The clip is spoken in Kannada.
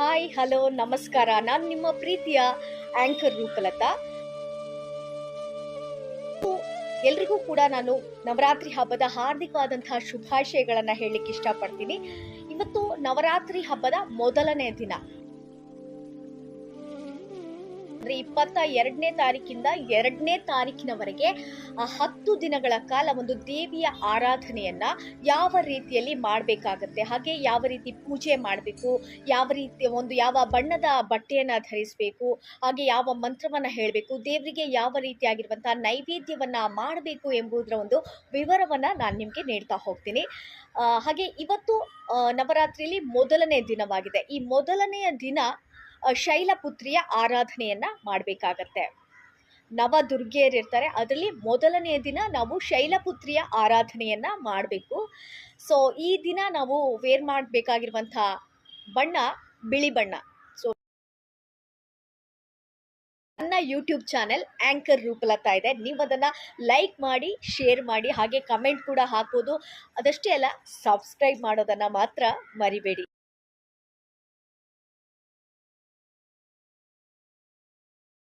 ಹಾಯ್, ಹಲೋ, ನಮಸ್ಕಾರ. ನಾನು ನಿಮ್ಮ ಪ್ರೀತಿಯ ಆಂಕರ್ ರೂಪಲತಾ. ಎಲ್ರಿಗೂ ಕೂಡ ನಾನು ನವರಾತ್ರಿ ಹಬ್ಬದ ಹಾರ್ದಿಕವಾದಂತಹ ಶುಭಾಶಯಗಳನ್ನು ಹೇಳಲಿಕ್ಕೆ ಇಷ್ಟಪಡ್ತೀನಿ. ಇವತ್ತು ನವರಾತ್ರಿ ಹಬ್ಬದ ಮೊದಲನೇ ದಿನ. ಅಂದ್ರೆ ಇಪ್ಪತ್ತ ಎರಡನೇ ತಾರೀಕಿಂದ ಎರಡನೇ ತಾರೀಕಿನವರೆಗೆ ಹತ್ತು ದಿನಗಳ ಕಾಲ ಒಂದು ದೇವಿಯ ಆರಾಧನೆಯನ್ನ ಯಾವ ರೀತಿಯಲ್ಲಿ ಮಾಡಬೇಕಾಗತ್ತೆ? ಹಾಗೆ ಯಾವ ರೀತಿ ಪೂಜೆ ಮಾಡಬೇಕು? ಯಾವ ರೀತಿ ಒಂದು ಯಾವ ಬಣ್ಣದ ಬಟ್ಟೆಯನ್ನು ಧರಿಸಬೇಕು? ಹಾಗೆ ಯಾವ ಮಂತ್ರವನ್ನು ಹೇಳಬೇಕು? ದೇವರಿಗೆ ಯಾವ ರೀತಿಯಾಗಿರುವಂತಹ ನೈವೇದ್ಯವನ್ನ ಮಾಡಬೇಕು ಎಂಬುದರ ಒಂದು ವಿವರವನ್ನು ನಾನು ನಿಮಗೆ ನೀಡ್ತಾ ಹೋಗ್ತೀನಿ. ಹಾಗೆ ಇವತ್ತು ನವರಾತ್ರಿಯಲ್ಲಿ ಮೊದಲನೇ ದಿನವಾಗಿದೆ. ಈ ಮೊದಲನೆಯ ದಿನ ಶೈಲಪುತ್ರಿಯ ಆರಾಧನೆಯನ್ನ ಮಾಡಬೇಕಾಗತ್ತೆ. ನವದುರ್ಗೆಯರಿರ್ತಾರೆ ಅದರಲ್ಲಿ ಮೊದಲನೆಯ ದಿನ ನಾವು ಶೈಲಪುತ್ರಿಯ ಆರಾಧನೆಯನ್ನ ಮಾಡಬೇಕು. ಸೊ, ಈ ದಿನ ನಾವು ವೇರ್ ಮಾಡಬೇಕಾಗಿರುವಂಥ ಬಣ್ಣ ಬಿಳಿ ಬಣ್ಣ. ಸೊ, ನನ್ನ ಯೂಟ್ಯೂಬ್ ಚಾನೆಲ್ ಆಂಕರ್ ರೂಪಲತಾ ಇದೆ. ನೀವು ಅದನ್ನ ಲೈಕ್ ಮಾಡಿ, ಶೇರ್ ಮಾಡಿ, ಹಾಗೆ ಕಮೆಂಟ್ ಕೂಡ ಹಾಕೋದು ಅದಷ್ಟೇ ಅಲ್ಲ, ಸಬ್ಸ್ಕ್ರೈಬ್ ಮಾಡೋದನ್ನು ಮಾತ್ರ ಮರಿಬೇಡಿ.